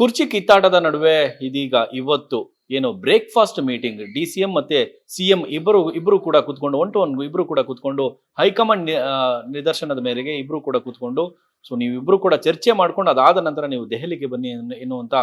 ಕುರ್ಚಿ ಕಿತ್ತಾಟದ ನಡುವೆ ಇದೀಗ ಇವತ್ತು ಏನು breakfast meeting D C M ಮತ್ತೆ ಸಿ ಎಂ ಇಬ್ಬರು, ಇಬ್ರು ಕೂಡ ಕೂತ್ಕೊಂಡು ಒನ್ ಟು ಒನ್ ಇಬ್ಬರು ಕೂಡ ಕೂತ್ಕೊಂಡು, ಹೈಕಮಾಂಡ್ ನಿದರ್ಶನದ ಮೇರೆಗೆ ಇಬ್ಬರು ಕೂಡ ಕೂತ್ಕೊಂಡು ಸೊ ನೀವು ಇಬ್ರು ಕೂಡ ಚರ್ಚೆ ಮಾಡ್ಕೊಂಡು ಅದಾದ ನಂತರ ನೀವು ದೆಹಲಿಗೆ ಬನ್ನಿ ಎನ್ನುವಂತ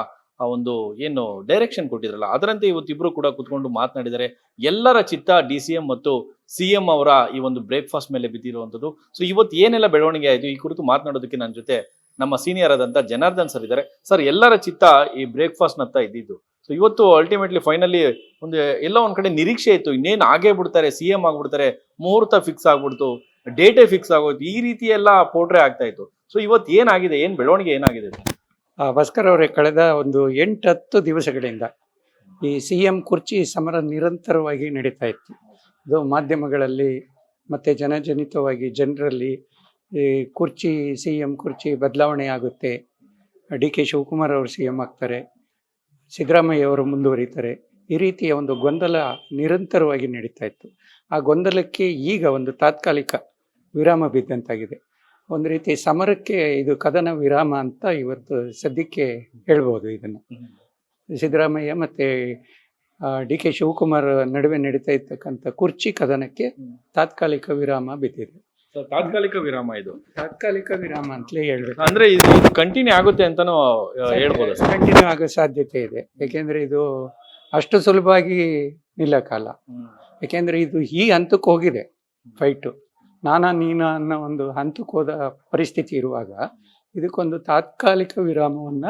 ಆ ಒಂದು ಏನು ಡೈರೆಕ್ಷನ್ ಕೊಟ್ಟಿದ್ರಲ್ಲ, ಅದರಂತೆ ಇವತ್ತು ಇಬ್ರು ಕೂಡ ಕೂತ್ಕೊಂಡು ಮಾತನಾಡಿದರೆ ಎಲ್ಲರ ಚಿತ್ತ ಡಿ ಸಿ ಎಂ ಮತ್ತು ಸಿ ಎಂ ಅವರ ಈ ಒಂದು ಬ್ರೇಕ್ಫಾಸ್ಟ್ ಮೇಲೆ ಬಿದ್ದಿರುವಂಥದ್ದು. ಸೊ ಇವತ್ತು ಏನೆಲ್ಲ ಬೆಳವಣಿಗೆ ಆಯಿತು ಈ ಕುರಿತು ಮಾತನಾಡೋದಕ್ಕೆ ನನ್ನ ಜೊತೆ ನಮ್ಮ ಸೀನಿಯರ್ ಆದಂತ ಜನಾರ್ದನ್ ಸರ್ ಇದ್ದಾರೆ. ಸರ್ ಎಲ್ಲರ ಚಿತ್ತ ಈ ಬ್ರೇಕ್ಫಾಸ್ಟ್ ನತ್ತ ಇದ್ದಿದ್ದು. ಸೊ ಇವತ್ತು ಅಲ್ಟಿಮೇಟ್ಲಿ ಫೈನಲಿ ಒಂದು ಎಲ್ಲ ಒಂದ್ ಕಡೆ ನಿರೀಕ್ಷೆ ಇತ್ತು. ಇನ್ನೇನು ಆಗೇ ಬಿಡ್ತಾರೆ ಸಿ ಎಂ ಆಗ್ಬಿಡ್ತಾರೆ, ಮುಹೂರ್ತ ಫಿಕ್ಸ್ ಆಗ್ಬಿಡ್ತು ಡೇಟೇ ಫಿಕ್ಸ್ ಆಗೋಯ್ತು, ಈ ರೀತಿ ಎಲ್ಲ ಪೋಟ್ರೆ ಆಗ್ತಾ ಇತ್ತು. ಸೊ ಇವತ್ತು ಏನಾಗಿದೆ, ಏನ್ ಬೆಳವಣಿಗೆ ಏನಾಗಿದೆ? ಭಾಸ್ಕರ್ ಅವರೇ, ಕಳೆದ ಒಂದು ಎಂಟತ್ತು ದಿವಸಗಳಿಂದ ಈ ಸಿ ಎಂ ಕುರ್ಚಿ ಸಮರ ನಿರಂತರವಾಗಿ ನಡೀತಾ ಇತ್ತು. ಇದು ಮಾಧ್ಯಮಗಳಲ್ಲಿ ಮತ್ತು ಜನಜನಿತವಾಗಿ, ಜನರಲ್ಲಿ ಈ ಕುರ್ಚಿ ಸಿ ಎಂ ಕುರ್ಚಿ ಬದಲಾವಣೆ ಆಗುತ್ತೆ. ಡಿ ಕೆ ಶಿವಕುಮಾರ್ ಅವರು ಸಿ ಎಂ ಆಗ್ತಾರೆ. ಸಿದ್ದರಾಮಯ್ಯ ಅವರು ಮುಂದುವರಿತಾರೆ. ಈ ರೀತಿಯ ಒಂದು ಗೊಂದಲ ನಿರಂತರವಾಗಿ ನಡೀತಾ ಇತ್ತು. ಆ ಗೊಂದಲಕ್ಕೆ ಈಗ ಒಂದು ತಾತ್ಕಾಲಿಕ ವಿರಾಮ ಬಿದ್ದಂತಾಗಿದೆ. ಒಂದು ರೀತಿ ಸಮರಕ್ಕೆ ಇದು ಕದನ ವಿರಾಮ ಅಂತ ಇವತ್ತು ಸದ್ಯಕ್ಕೆ ಹೇಳ್ಬೋದು ಇದನ್ನು. ಸಿದ್ದರಾಮಯ್ಯ ಮತ್ತು ಡಿ ಕೆ ಶಿವಕುಮಾರ್ ನಡುವೆ ನಡೀತಾ ಇರ್ತಕ್ಕಂಥ ಕುರ್ಚಿ ಕದನಕ್ಕೆ ತಾತ್ಕಾಲಿಕ ವಿರಾಮ ಬಿದ್ದಿದೆ. ತಾತ್ಕಾಲಿಕ ವಿರಾಮ ಇದು. ತಾತ್ಕಾಲಿಕ ವಿರಾಮ ಅಂತಲೇ ಹೇಳ್ಬೇಕು. ಅಂದ್ರೆ ಇದು ಕಂಟಿನ್ಯೂ ಆಗುತ್ತೆ ಅಂತಾನೂ ಹೇಳ್ಬೋದು ಕಂಟಿನ್ಯೂ ಆಗೋ ಸಾಧ್ಯತೆ ಇದೆ. ಯಾಕೆಂದ್ರೆ ಇದು ಅಷ್ಟು ಸುಲಭವಾಗಿ ನಿಲ್ಲಕ್ಕಲ್ಲ ಯಾಕೆಂದ್ರೆ ಇದು ಈ ಹಂತಕ್ಕೆ ಹೋಗಿದೆ ಫೈಟು ನಾನಾ ನೀನ ಅನ್ನೋ ಒಂದು ಹಂತಕ್ಕೆ ಹೋದ ಪರಿಸ್ಥಿತಿ ಇರುವಾಗ ಇದಕ್ಕೊಂದು ತಾತ್ಕಾಲಿಕ ವಿರಾಮವನ್ನ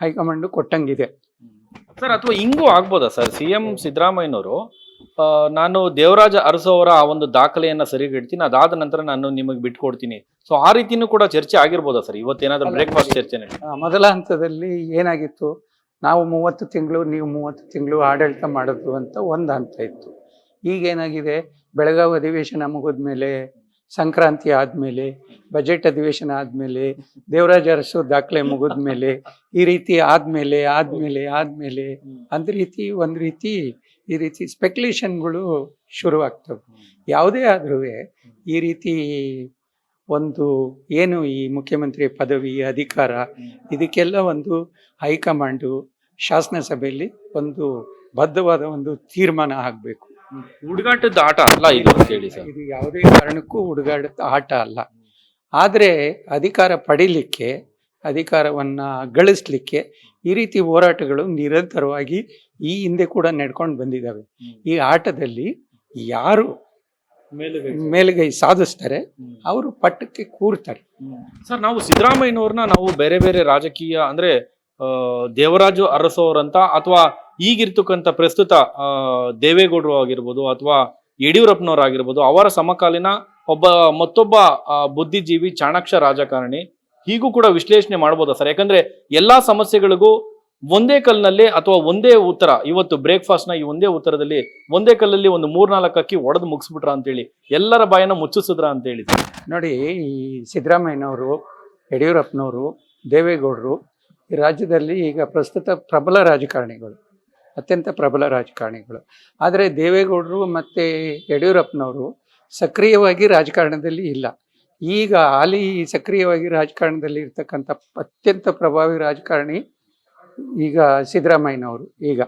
ಹೈಕಮಾಂಡ್ ಕೊಟ್ಟಂಗಿದೆ. ಸರ್ ಅಥವಾ ಹಿಂಗೂ ಆಗ್ಬೋದಾ ಸರ್? ಸಿ ಎಂ ಸಿದ್ದರಾಮಯ್ಯನವರು ನಾನು ದೇವರಾಜ ಅರಸು ಅವರ ಆ ಒಂದು ದಾಖಲೆಯನ್ನ ಸರಿಗಿಡ್ತೀನಿ. ಅದಾದ ನಂತರ ನಾನು ನಿಮಗೆ ಬಿಟ್ಕೊಡ್ತೀನಿ. ಸೊ ಆ ರೀತಿನೂ ಕೂಡ ಚರ್ಚೆ ಆಗಿರ್ಬೋದಾ ಸರ್? ಇವತ್ತೇನಾದ್ರೂ ಬ್ರೇಕ್ಫಾಸ್ಟ್ ಚರ್ಚೆ ಮೊದಲ ಹಂತದಲ್ಲಿ ಏನಾಗಿತ್ತು? ನಾವು ಮೂವತ್ತು ತಿಂಗಳು ನೀವು ಮೂವತ್ತು ತಿಂಗಳು ಆಡಳಿತ ಮಾಡೋದು ಅಂತ ಒಂದು ಹಂತ ಇತ್ತು. ಈಗೇನಾಗಿದೆ ಬೆಳಗಾವಿ ಅಧಿವೇಶನ ಮುಗಿದ್ಮೇಲೆ ಸಂಕ್ರಾಂತಿ ಆದಮೇಲೆ ಬಜೆಟ್ ಅಧಿವೇಶನ ಆದಮೇಲೆ ದೇವರಾಜ ಅರಸು ದಾಖಲೆ ಮುಗಿದ್ಮೇಲೆ ಈ ರೀತಿ ಆದಮೇಲೆ ಆದಮೇಲೆ ಆದಮೇಲೆ ಅಂದ ರೀತಿ ಒಂದು ರೀತಿ ಈ ರೀತಿ ಸ್ಪೆಕ್ಯುಲೇಷನ್ಗಳು ಶುರುವಾಗ್ತವೆ. ಯಾವುದೇ ಆದ್ರೂ ಈ ರೀತಿ ಒಂದು ಏನು ಈ ಮುಖ್ಯಮಂತ್ರಿ ಪದವಿ ಅಧಿಕಾರ ಇದಕ್ಕೆಲ್ಲ ಒಂದು ಹೈಕಮಾಂಡು ಶಾಸನ ಸಭೆಯಲ್ಲಿ ಒಂದು ಬದ್ಧವಾದ ಒಂದು ತೀರ್ಮಾನ ಆಗಬೇಕು. ಹುಡುಗಾಟದ ಆಟ ಅಲ್ಲ ಇದು ಅಂತ ಹೇಳಿ ಸರ್. ಇದು ಯಾವುದೇ ಕಾರಣಕ್ಕೂ ಹುಡುಗಾಟದ ಆಟ ಅಲ್ಲ. ಆದರೆ ಅಧಿಕಾರ ಪಡೀಲಿಕ್ಕೆ ಅಧಿಕಾರವನ್ನ ಗಳಿಸ್ಲಿಕ್ಕೆ ಈ ರೀತಿ ಹೋರಾಟಗಳು ನಿರಂತರವಾಗಿ ಈ ಹಿಂದೆ ಕೂಡ ನಡ್ಕೊಂಡು ಬಂದಿದ್ದಾವೆ. ಈ ಆಟದಲ್ಲಿ ಯಾರು ಮೇಲುಗೈ ಸಾಧಿಸ್ತಾರೆ ಅವರು ಪಟ್ಟಕ್ಕೆ ಕೂರ್ತಾರೆ. ಸರ್ ನಾವು ಸಿದ್ದರಾಮಯ್ಯನವ್ರನ್ನ ನಾವು ಬೇರೆ ಬೇರೆ ರಾಜಕೀಯ ಅಂದ್ರೆ ದೇವರಾಜು ಅರಸೋರಂತ ಅಥವಾ ಈಗಿರ್ತಕ್ಕಂಥ ಪ್ರಸ್ತುತ ದೇವೇಗೌಡರು ಆಗಿರ್ಬೋದು ಅಥವಾ ಯಡಿಯೂರಪ್ಪನವರಾಗಿರ್ಬೋದು ಅವರ ಸಮಕಾಲೀನ ಒಬ್ಬ ಮತ್ತೊಬ್ಬ ಬುದ್ಧಿಜೀವಿ ಚಾಣಾಕ್ಷ ರಾಜಕಾರಣಿ ಹೀಗೂ ಕೂಡ ವಿಶ್ಲೇಷಣೆ ಮಾಡ್ಬೋದಾ ಸರ್? ಯಾಕಂದ್ರೆ ಎಲ್ಲಾ ಸಮಸ್ಯೆಗಳಿಗೂ ಒಂದೇ ಕಲ್ಲಿನಲ್ಲಿ ಅಥವಾ ಒಂದೇ ಉತ್ತರ, ಇವತ್ತು ಬ್ರೇಕ್ಫಾಸ್ಟ್ನ ಈ ಒಂದೇ ಉತ್ತರದಲ್ಲಿ ಒಂದೇ ಕಲ್ಲಲ್ಲಿ ಒಂದು ಮೂರ್ನಾಲ್ಕು ಅಕ್ಕಿ ಒಡೆದು ಮುಗಿಸ್ಬಿಟ್ರ ಅಂತೇಳಿ, ಎಲ್ಲರ ಬಾಯನ್ನ ಮುಚ್ಚಿಸಿದ್ರ ಅಂತ ಹೇಳಿ ನೋಡಿ, ಈ ಸಿದ್ದರಾಮಯ್ಯನವರು, ಯಡಿಯೂರಪ್ಪನವರು, ದೇವೇಗೌಡರು ಈ ರಾಜ್ಯದಲ್ಲಿ ಈಗ ಪ್ರಸ್ತುತ ಪ್ರಬಲ ರಾಜಕಾರಣಿಗಳು, ಅತ್ಯಂತ ಪ್ರಬಲ ರಾಜಕಾರಣಿಗಳು. ಆದರೆ ದೇವೇಗೌಡರು ಮತ್ತು ಯಡಿಯೂರಪ್ಪನವರು ಸಕ್ರಿಯವಾಗಿ ರಾಜಕಾರಣದಲ್ಲಿ ಇಲ್ಲ. ಈಗ ಹಾಲಿ ಸಕ್ರಿಯವಾಗಿ ರಾಜಕಾರಣದಲ್ಲಿ ಇರ್ತಕ್ಕಂಥ ಅತ್ಯಂತ ಪ್ರಭಾವಿ ರಾಜಕಾರಣಿ ಈಗ ಸಿದ್ದರಾಮಯ್ಯನವರು ಈಗ.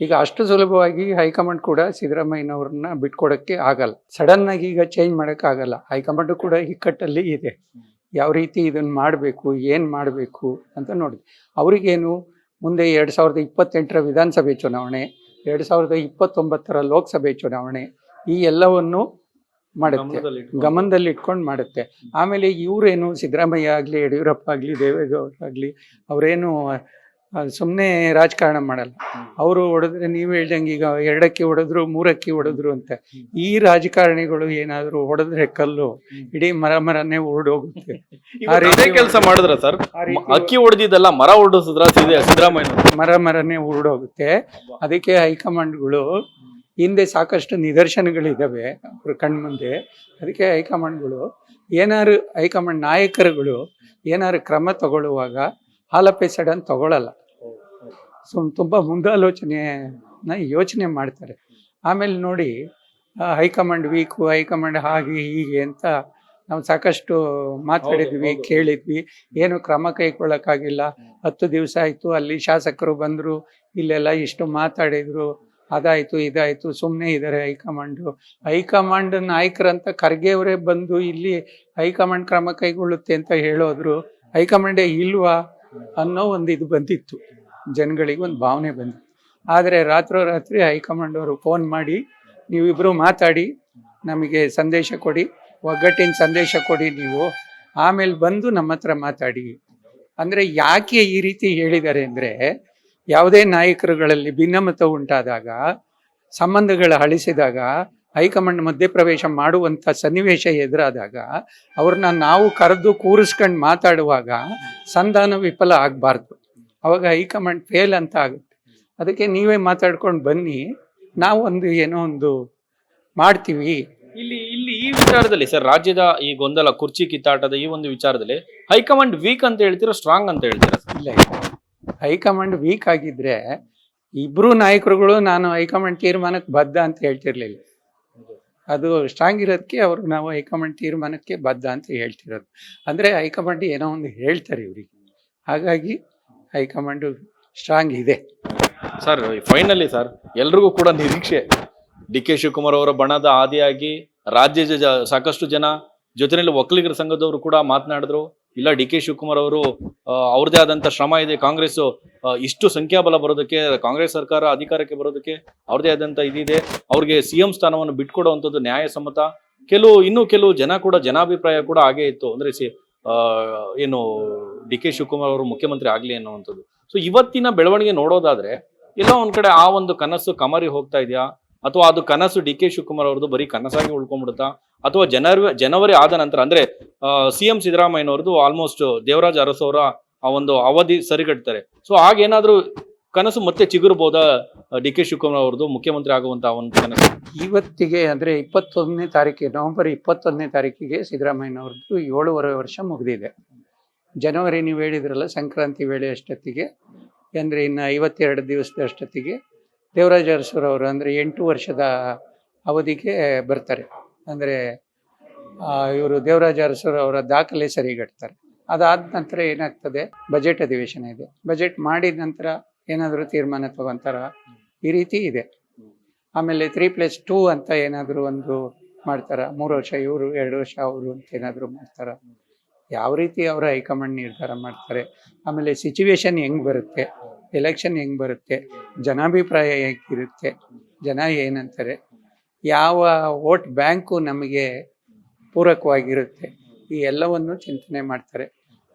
ಈಗ ಅಷ್ಟು ಸುಲಭವಾಗಿ ಹೈಕಮಾಂಡ್ ಕೂಡ ಸಿದ್ದರಾಮಯ್ಯನವ್ರನ್ನ ಬಿಟ್ಕೊಡೋಕ್ಕೆ ಆಗಲ್ಲ. ಸಡನ್ ಆಗಿ ಈಗ ಚೇಂಜ್ ಮಾಡೋಕೆ ಆಗಲ್ಲ. ಹೈಕಮಾಂಡ್ ಕೂಡ ಇಕ್ಕಟ್ಟಲ್ಲಿ ಇದೆ. ಯಾವ ರೀತಿ ಇದನ್ನು ಮಾಡಬೇಕು ಏನು ಮಾಡಬೇಕು ಅಂತ ನೋಡಿ ಅವರಿಗೇನು ಮುಂದೆ ಎರಡು ಸಾವಿರದ ಇಪ್ಪತ್ತೆಂಟರ ವಿಧಾನಸಭೆ ಚುನಾವಣೆ ಎರಡು ಸಾವಿರದ ಇಪ್ಪತ್ತೊಂಬತ್ತರ ಲೋಕಸಭೆ ಚುನಾವಣೆ ಈ ಎಲ್ಲವನ್ನು ಮಾಡುತ್ತೆ. ಗಮನದಲ್ಲಿ ಇಟ್ಕೊಂಡು ಮಾಡುತ್ತೆ. ಆಮೇಲೆ ಇವರೇನು ಸಿದ್ದರಾಮಯ್ಯ ಆಗಲಿ ಯಡಿಯೂರಪ್ಪ ಆಗಲಿ ದೇವೇಗೌಡ ಆಗಲಿ ಅವರೇನು ಸುಮ್ಮನೆ ರಾಜಕಾರಣ ಮಾಡಲ್ಲ. ಅವರು ಹೊಡೆದ್ರೆ ನೀವು ಹೇಳ್ದಂಗೆ ಈಗ ಎರಡಕ್ಕೆ ಹೊಡೆದ್ರು ಮೂರಕ್ಕೆ ಹೊಡೆದ್ರು ಅಂತ. ಈ ರಾಜಕಾರಣಿಗಳು ಏನಾದರೂ ಹೊಡೆದ್ರೆ ಕಲ್ಲು ಇಡೀ ಮರ ಮರನೇ ಅದೇ ಕೆಲಸ ಮಾಡಿದ್ರ ಸರ್? ಅಕ್ಕಿ ಹೊಡೆದಿದ್ದಲ್ಲ ಮರ ಹೊಡೆಸಿದ್ರ ಸಿದ್ದರಾಮಯ್ಯ ಮರ ಮರನೇ ಹೋಗುತ್ತೆ ಅದಕ್ಕೆ ಹೈಕಮಾಂಡ್ಗಳು ಹಿಂದೆ ಸಾಕಷ್ಟು ನಿದರ್ಶನಗಳಿದ್ದಾವೆ ಅವ್ರ ಕಣ್ಮುಂದೆ ಅದಕ್ಕೆ ಹೈಕಮಾಂಡ್ಗಳು ಏನಾರು ಹೈಕಮಾಂಡ್ ನಾಯಕರುಗಳು ಏನಾರು ಕ್ರಮ ತಗೊಳ್ಳುವಾಗ ಹಾಲಪ್ಪೆ ಸಡನ್ ತಗೊಳ್ಳಲ್ಲ ಸುಮ್ ತುಂಬ ಮುಂದಾಲೋಚನೆನ ಯೋಚನೆ ಮಾಡ್ತಾರೆ. ಆಮೇಲೆ ನೋಡಿ ಹೈಕಮಾಂಡ್ ವೀಕು ಹೈಕಮಾಂಡ್ ಹಾಗೆ ಹೀಗೆ ಅಂತ ನಾವು ಸಾಕಷ್ಟು ಮಾತಾಡಿದ್ವಿ ಕೇಳಿದ್ವಿ. ಏನು ಕ್ರಮ ಕೈಗೊಳ್ಳಕ್ಕಾಗಿಲ್ಲ. ಹತ್ತು ದಿವಸ ಆಯಿತು ಅಲ್ಲಿ ಶಾಸಕರು ಬಂದರು ಇಲ್ಲೆಲ್ಲ ಇಷ್ಟು ಮಾತಾಡಿದ್ರು. ಅದಾಯಿತು ಇದಾಯಿತು ಸುಮ್ಮನೆ ಇದ್ದಾರೆ ಹೈಕಮಾಂಡು. ಹೈಕಮಾಂಡ್ ನಾಯಕರಂತ ಖರ್ಗೆ ಅವರೇ ಬಂದು ಇಲ್ಲಿ ಹೈಕಮಾಂಡ್ ಕ್ರಮ ಕೈಗೊಳ್ಳುತ್ತೆ ಅಂತ ಹೇಳೋದ್ರು ಹೈಕಮಾಂಡೇ ಇಲ್ವಾ ಅನ್ನೋ ಒಂದು ಇದು ಬಂದಿತ್ತು. ಜನಗಳಿಗೆ ಒಂದು ಭಾವನೆ ಬಂದಿದೆ. ಆದರೆ ರಾತ್ರೋರಾತ್ರಿ ಹೈಕಮಾಂಡ್ ಅವರು ಫೋನ್ ಮಾಡಿ ನೀವಿಬ್ಬರು ಮಾತಾಡಿ, ನಮಗೆ ಸಂದೇಶ ಕೊಡಿ, ಒಗ್ಗಟ್ಟಿನ ಸಂದೇಶ ಕೊಡಿ ನೀವು. ಆಮೇಲೆ ಬಂದು ನಮ್ಮ ಹತ್ರ ಮಾತಾಡಿ. ಅಂದರೆ ಯಾಕೆ ಈ ರೀತಿ ಹೇಳಿದ್ದಾರೆ ಅಂದರೆ, ಯಾವುದೇ ನಾಯಕರುಗಳಲ್ಲಿ ಭಿನ್ನಮತ ಉಂಟಾದಾಗ, ಸಂಬಂಧಗಳು ಅಳಿಸಿದಾಗ, ಹೈಕಮಾಂಡ್ ಮಧ್ಯಪ್ರವೇಶ ಮಾಡುವಂಥ ಸನ್ನಿವೇಶ ಎದುರಾದಾಗ, ಅವ್ರನ್ನ ನಾವು ಕರೆದು ಕೂರಿಸ್ಕೊಂಡು ಮಾತಾಡುವಾಗ ಸಂಧಾನ ವಿಫಲ ಆಗಬಾರ್ದು. ಅವಾಗ ಹೈಕಮಾಂಡ್ ಫೇಲ್ ಅಂತ ಆಗುತ್ತೆ. ಅದಕ್ಕೆ ನೀವೇ ಮಾತಾಡ್ಕೊಂಡು ಬನ್ನಿ. ನಾವು ಒಂದು ಏನೋ ಒಂದು ಮಾಡ್ತೀವಿ. ಇಲ್ಲಿ ಇಲ್ಲಿ ಈ ವಿಚಾರದಲ್ಲಿ ಸರ್ ರಾಜ್ಯದ ಈ ಗೊಂದಲ ಕುರ್ಚಿ ಕಿತ್ತಾಟದ ಈ ಒಂದು ವಿಚಾರದಲ್ಲಿ ಹೈಕಮಾಂಡ್ ವೀಕ್ ಅಂತ ಹೇಳ್ತೀರಾ ಸ್ಟ್ರಾಂಗ್ ಅಂತ ಹೇಳ್ತೀರಾ ಇಲ್ಲ ಹೈಕಮಾಂಡ್ ವೀಕ್ ಆಗಿದ್ರೆ ಇಬ್ರು ನಾಯಕರುಗಳು ನಾನು ಹೈಕಮಾಂಡ್ ತೀರ್ಮಾನಕ್ಕೆ ಬದ್ಧ ಅಂತ ಹೇಳ್ತಿರ್ಲಿಲ್ಲ. ಅದು ಸ್ಟ್ರಾಂಗ್ ಇರೋದಕ್ಕೆ ಅವರು ನಾವು ಹೈಕಮಾಂಡ್ ತೀರ್ಮಾನಕ್ಕೆ ಬದ್ಧ ಅಂತ ಹೇಳ್ತಿರೋದು. ಅಂದರೆ ಹೈಕಮಾಂಡ್ ಏನೋ ಒಂದು ಹೇಳ್ತಾರೆ ಇವ್ರಿಗೆ. ಹಾಗಾಗಿ ಹೈಕಮಾಂಡು ಸ್ಟ್ರಾಂಗ್ ಇದೆ. ಸರ್ ಫೈನಲಿ ಸರ್, ಎಲ್ರಿಗೂ ಕೂಡ ನಿರೀಕ್ಷೆ. ಡಿ ಕೆ ಶಿವಕುಮಾರ್ ಅವರ ಬಣದ ಆದಿಯಾಗಿ ರಾಜ್ಯದ ಸಾಕಷ್ಟು ಜನ ಜೊತೆಯಲ್ಲಿ ಒಕ್ಕಲಿಗರ ಸಂಘದವರು ಕೂಡ ಮಾತನಾಡಿದ್ರು. ಇಲ್ಲ, ಡಿ ಕೆ ಶಿವಕುಮಾರ್ ಅವರು ಅವ್ರದೇ ಆದಂತ ಶ್ರಮ ಇದೆ. ಕಾಂಗ್ರೆಸ್ ಇಷ್ಟು ಸಂಖ್ಯಾಬಲ ಬರೋದಕ್ಕೆ, ಕಾಂಗ್ರೆಸ್ ಸರ್ಕಾರ ಅಧಿಕಾರಕ್ಕೆ ಬರೋದಕ್ಕೆ ಅವ್ರದೇ ಆದಂತ ಇದಿದೆ. ಅವ್ರಿಗೆ ಸಿಎಂ ಸ್ಥಾನವನ್ನು ಬಿಟ್ಕೊಡುವಂಥದ್ದು ನ್ಯಾಯಸಮ್ಮತ. ಕೆಲವು, ಇನ್ನು ಕೆಲವು ಜನ ಕೂಡ, ಜನಾಭಿಪ್ರಾಯ ಕೂಡ ಹಾಗೆ ಇತ್ತು. ಅಂದ್ರೆ ಸಿ ಏನು ಡಿ ಕೆ ಶಿವಕುಮಾರ್ ಅವರು ಮುಖ್ಯಮಂತ್ರಿ ಆಗಲಿ ಅನ್ನುವಂಥದ್ದು. ಸೊ ಇವತ್ತಿನ ಬೆಳವಣಿಗೆ ನೋಡೋದಾದ್ರೆ, ಎಲ್ಲೋ ಒಂದ್ ಕಡೆ ಆ ಒಂದು ಕನಸು ಕಮರಿ ಹೋಗ್ತಾ ಇದೆಯಾ? ಅಥವಾ ಅದು ಕನಸು ಡಿ ಕೆ ಶಿವಕುಮಾರ್ ಅವ್ರದ್ದು ಬರೀ ಕನಸಾಗಿ ಉಳ್ಕೊಂಡ್ಬಿಡುತ್ತಾ? ಅಥವಾ ಜನವರಿ ಜನವರಿ ಆದ ನಂತರ, ಅಂದ್ರೆ ಸಿ ಎಂ ಸಿದ್ದರಾಮಯ್ಯನವ್ರದ್ದು ಆಲ್ಮೋಸ್ಟ್ ದೇವರಾಜ್ ಅರಸು ಅವರ ಆ ಒಂದು ಅವಧಿ ಸರಿಗಟ್ತಾರೆ. ಸೊ ಆಗೇನಾದ್ರೂ ಕನಸು ಮತ್ತೆ ಚಿಗುರ್ಬೋದಾ ಡಿ ಕೆ ಶಿವಕುಮಾರ್ ಅವ್ರದ್ದು ಮುಖ್ಯಮಂತ್ರಿ ಆಗುವಂತ ಒಂದು ಕನಸು? ಇವತ್ತಿಗೆ ಅಂದರೆ ಇಪ್ಪತ್ತೊಂದನೇ ತಾರೀಕಿಗೆ ನವೆಂಬರ್ ಇಪ್ಪತ್ತೊಂದನೇ ತಾರೀಕಿಗೆ ಸಿದ್ದರಾಮಯ್ಯನವ್ರದ್ದು ಏಳುವರೆ ವರ್ಷ ಮುಗಿದಿದೆ. ಜನವರಿ ನೀವು ಹೇಳಿದ್ರಲ್ಲ, ಸಂಕ್ರಾಂತಿ ವೇಳೆ ಅಷ್ಟೊತ್ತಿಗೆ, ಅಂದರೆ ಇನ್ನು ಐವತ್ತೆರಡು ದಿವಸದ ಅಷ್ಟೊತ್ತಿಗೆ ದೇವರಾಜ ಅರಸರವರು ಅಂದರೆ ಎಂಟು ವರ್ಷದ ಅವಧಿಗೆ ಬರ್ತಾರೆ. ಅಂದರೆ ಇವರು ದೇವರಾಜ ಅರಸರವರ ದಾಖಲೆ ಸರಿಗಟ್ತಾರೆ. ಅದಾದ ನಂತರ ಏನಾಗ್ತದೆ, ಬಜೆಟ್ ಅಧಿವೇಶನ ಇದೆ. ಬಜೆಟ್ ಮಾಡಿದ ನಂತರ ಏನಾದರೂ ತೀರ್ಮಾನ ತಗೊಂತಾರ? ಈ ರೀತಿ ಇದೆ. ಆಮೇಲೆ ತ್ರೀ ಪ್ಲಸ್ ಟೂ ಅಂತ ಏನಾದರೂ ಒಂದು ಮಾಡ್ತಾರ? ಮೂರು ವರ್ಷ ಇವರು ಎರಡು ವರ್ಷ ಅವರು ಅಂತ ಏನಾದರೂ ಮಾಡ್ತಾರ? ಯಾವ ರೀತಿ ಅವರ ಹೈಕಮಾಂಡ್ ನಿರ್ಧಾರ ಮಾಡ್ತಾರೆ? ಆಮೇಲೆ ಸಿಚುವೇಶನ್ ಹೆಂಗೆ ಬರುತ್ತೆ? ಎಲೆಕ್ಷನ್ ಹೆಂಗ್ ಬರುತ್ತೆ? ಜನಾಭಿಪ್ರಾಯ ಹೇಗಿರುತ್ತೆ? ಜನ ಏನಂತಾರೆ? ಯಾವ ವೋಟ್ ಬ್ಯಾಂಕು ನಮಗೆ ಪೂರಕವಾಗಿರುತ್ತೆ? ಈ ಎಲ್ಲವನ್ನು ಚಿಂತನೆ ಮಾಡ್ತಾರೆ.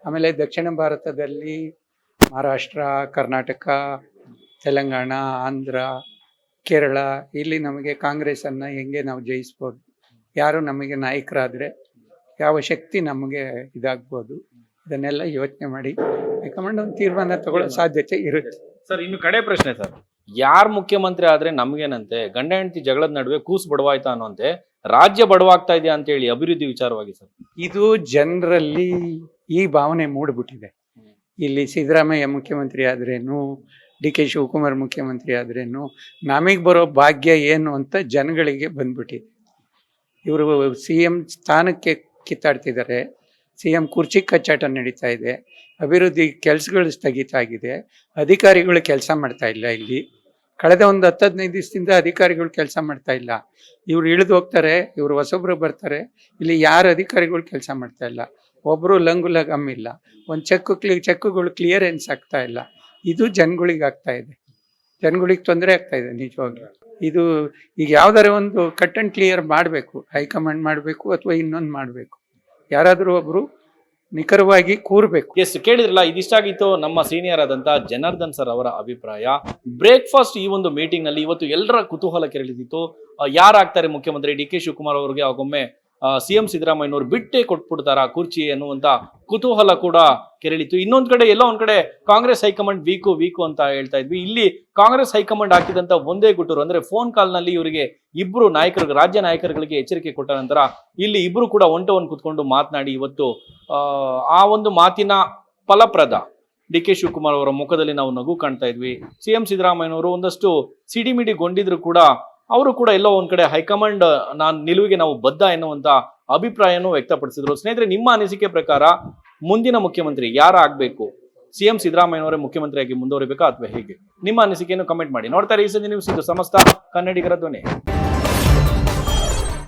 ಆಮೇಲೆ ದಕ್ಷಿಣ ಭಾರತದಲ್ಲಿ ಮಹಾರಾಷ್ಟ್ರ ಕರ್ನಾಟಕ ತೆಲಂಗಾಣ ಆಂಧ್ರ ಕೇರಳ. ಇಲ್ಲಿ ನಮಗೆ ಕಾಂಗ್ರೆಸ್ಸನ್ನು ಹೆಂಗೆ ನಾವು ಜಯಿಸ್ಬೋದು? ಯಾರು ನಮಗೆ ನಾಯಕರಾದರೆ ಯಾವ ಶಕ್ತಿ ನಮಗೆ ಇದಾಗ್ಬೋದು? ಇದನ್ನೆಲ್ಲ ಯೋಚನೆ ಮಾಡಿ ಹೈಕಮಾಂಡ್ ಒಂದು ತೀರ್ಮಾನ ತಗೊಳ್ಳೋ ಸಾಧ್ಯತೆ ಇರುತ್ತೆ. ಸರ್ ಇನ್ನು ಕಡೆ ಪ್ರಶ್ನೆ ಸರ್. ಯಾರು ಮುಖ್ಯಮಂತ್ರಿ ಆದರೆ ನಮಗೇನಂತೆ? ಗಂಡ ಹೆಂಡತಿ ಜಗಳದ ನಡುವೆ ಕೂಸ್ ಬಡವಾಯ್ತಾ ಅನ್ನೋಂತೆ? ರಾಜ್ಯ ಬಡವಾಗ್ತಾ ಇದೆಯಾ ಅಂತ ಹೇಳಿ ಅಭಿವೃದ್ಧಿ ವಿಚಾರವಾಗಿ ಸರ್. ಇದು ಜನರಲ್ಲಿ ಈ ಭಾವನೆ ಮೂಡ್ಬಿಟ್ಟಿದೆ. ಇಲ್ಲಿ ಸಿದ್ದರಾಮಯ್ಯ ಮುಖ್ಯಮಂತ್ರಿ ಆದ್ರೇನು? ಡಿ ಕೆ ಶಿವಕುಮಾರ್ ಮುಖ್ಯಮಂತ್ರಿ ಆದ್ರೇನು? ನಮಗೆ ಬರೋ ಭಾಗ್ಯ ಏನು ಅಂತ ಜನಗಳಿಗೆ ಬಂದ್ಬಿಟ್ಟಿದೆ ಇವರು ಸಿ ಎಂ ಸ್ಥಾನಕ್ಕೆ ಕಿತ್ತಾಡ್ತಿದ್ದಾರೆ ಸಿ ಎಂ ಕುರ್ಚಿ ಕಚ್ಚಾಟ ನಡೀತಾ ಇದೆ. ಅಭಿವೃದ್ಧಿ ಕೆಲಸಗಳು ಸ್ಥಗಿತ ಆಗಿದೆ. ಅಧಿಕಾರಿಗಳು ಕೆಲಸ ಮಾಡ್ತಾ ಇಲ್ಲ ಇಲ್ಲಿ. ಕಳೆದ ಒಂದು ಹತ್ತು ಹದಿನೈದು ದಿವಸದಿಂದ ಅಧಿಕಾರಿಗಳು ಕೆಲಸ ಮಾಡ್ತಾ ಇಲ್ಲ. ಇವ್ರು ಇಳಿದು ಹೋಗ್ತಾರೆ, ಇವರು ಹೊಸಬ್ರು ಬರ್ತಾರೆ. ಇಲ್ಲಿ ಯಾರು ಅಧಿಕಾರಿಗಳು ಕೆಲಸ ಮಾಡ್ತಾ ಇಲ್ಲ? ಒಬ್ಬರು ಲಂಗು ಲಗಮ್ ಇಲ್ಲ. ಒಂದು ಚೆಕ್ ಕ್ಲಿ, ಚೆಕ್ಕುಗಳು ಕ್ಲಿಯರೆನ್ಸ್ ಆಗ್ತಾ ಇಲ್ಲ. ಇದು ಜನಗಳಿಗೆ ಆಗ್ತಾ ಇದೆ. ಜನಗಳಿಗೆ ತೊಂದರೆ ಆಗ್ತಾ ಇದೆ ನಿಜವಾಗ್ಲೂ. ಇದು ಈಗ ಯಾವ್ದಾರ ಒಂದು ಕಟ್ ಅಂಡ್ ಕ್ಲಿಯರ್ ಮಾಡಬೇಕು, ಹೈಕಮಾಂಡ್ ಮಾಡಬೇಕು ಅಥವಾ ಇನ್ನೊಂದು ಮಾಡಬೇಕು. ಯಾರಾದರೂ ಒಬ್ರು ನಿಖರವಾಗಿ ಕೂರ್ಬೇಕು. ಎಸ್ ಕೇಳಿದ್ರಲ್ಲ ಇದಿಷ್ಟಾಗಿತ್ತು ನಮ್ಮ ಸೀನಿಯರ್ ಆದಂತಹ ಜನಾರ್ದನ್ ಸರ್ ಅವರ ಅಭಿಪ್ರಾಯ. ಬ್ರೇಕ್ಫಾಸ್ಟ್ ಈ ಒಂದು ಮೀಟಿಂಗ್ನಲ್ಲಿ ಇವತ್ತು ಎಲ್ಲರ ಕುತೂಹಲ ಕೆರಳಿದಿತ್ತು. ಯಾರಾಗ್ತಾರೆ ಮುಖ್ಯಮಂತ್ರಿ ಡಿ ಕೆ ಶಿವಕುಮಾರ್ ಅವರಿಗೆ, ಆಗೊಮ್ಮೆ ಸಿ ಎಂ ಸಿದ್ದರಾಮಯ್ಯನವರು ಬಿಟ್ಟೆ ಕೊಟ್ಬಿಡ್ತಾರ ಕುರ್ಚಿ ಅನ್ನುವಂತ ಕುತೂಹಲ ಕೂಡ ಕೆರಳಿತು ಇನ್ನೊಂದ್ ಕಡೆ ಎಲ್ಲೋ ಒಂದ್ ಕಡೆ ಕಾಂಗ್ರೆಸ್ ಹೈಕಮಾಂಡ್ ವೀಕು ವೀಕು ಅಂತ ಹೇಳ್ತಾ ಇದ್ವಿ. ಇಲ್ಲಿ ಕಾಂಗ್ರೆಸ್ ಹೈಕಮಾಂಡ್ ಹಾಕಿದಂತ ಒಂದೇ ಗುಟ್ಟರು ಅಂದ್ರೆ ಫೋನ್ ಕಾಲ್ನಲ್ಲಿ ಇವರಿಗೆ ಇಬ್ರು ನಾಯಕರು ರಾಜ್ಯ ನಾಯಕರುಗಳಿಗೆ ಎಚ್ಚರಿಕೆ ಕೊಟ್ಟ ನಂತರ ಇಲ್ಲಿ ಇಬ್ರು ಕೂಡ ಒಂಟವನ್ನು ಕುತ್ಕೊಂಡು ಮಾತನಾಡಿ ಇವತ್ತು ಆ, ಆ ಒಂದು ಮಾತಿನ ಫಲಪ್ರದ ಡಿ ಕೆ ಶಿವಕುಮಾರ್ ಅವರ ಮುಖದಲ್ಲಿ ನಾವು ನಗು ಕಾಣ್ತಾ ಇದ್ವಿ. ಸಿ ಎಂ ಸಿದ್ದರಾಮಯ್ಯನವರು ಒಂದಷ್ಟು ಸಿಡಿಮಿಡಿಗೊಂಡಿದ್ರು ಕೂಡ ಅವರು ಕೂಡ ಎಲ್ಲೋ ಒಂದ್ ಕಡೆ ಹೈಕಮಾಂಡ್ ನಾನ್ ನಿಲುವಿಗೆ ನಾವು ಬದ್ಧ ಎನ್ನುವಂತ ಅಭಿಪ್ರಾಯನೂ ವ್ಯಕ್ತಪಡಿಸಿದ್ರು. ಸ್ನೇಹಿತರೆ, ನಿಮ್ಮ ಅನಿಸಿಕೆ ಪ್ರಕಾರ ಮುಂದಿನ ಮುಖ್ಯಮಂತ್ರಿ ಯಾರ ಆಗ್ಬೇಕು? ಸಿಎಂ ಸಿದ್ದರಾಮಯ್ಯನವರೇ ಮುಖ್ಯಮಂತ್ರಿಯಾಗಿ ಮುಂದುವರಿಬೇಕಾ ಅಥವಾ ಹೇಗೆ? ನಿಮ್ಮ ಅನಿಸಿಕೆಯನ್ನು ಕಮೆಂಟ್ ಮಾಡಿ. ನೋಡ್ತಾರೆ ಈ ಸಂಜೆ ನ್ಯೂಸ್ ಸಮಸ್ತ ಕನ್ನಡಿಗರ ಧ್ವನಿ.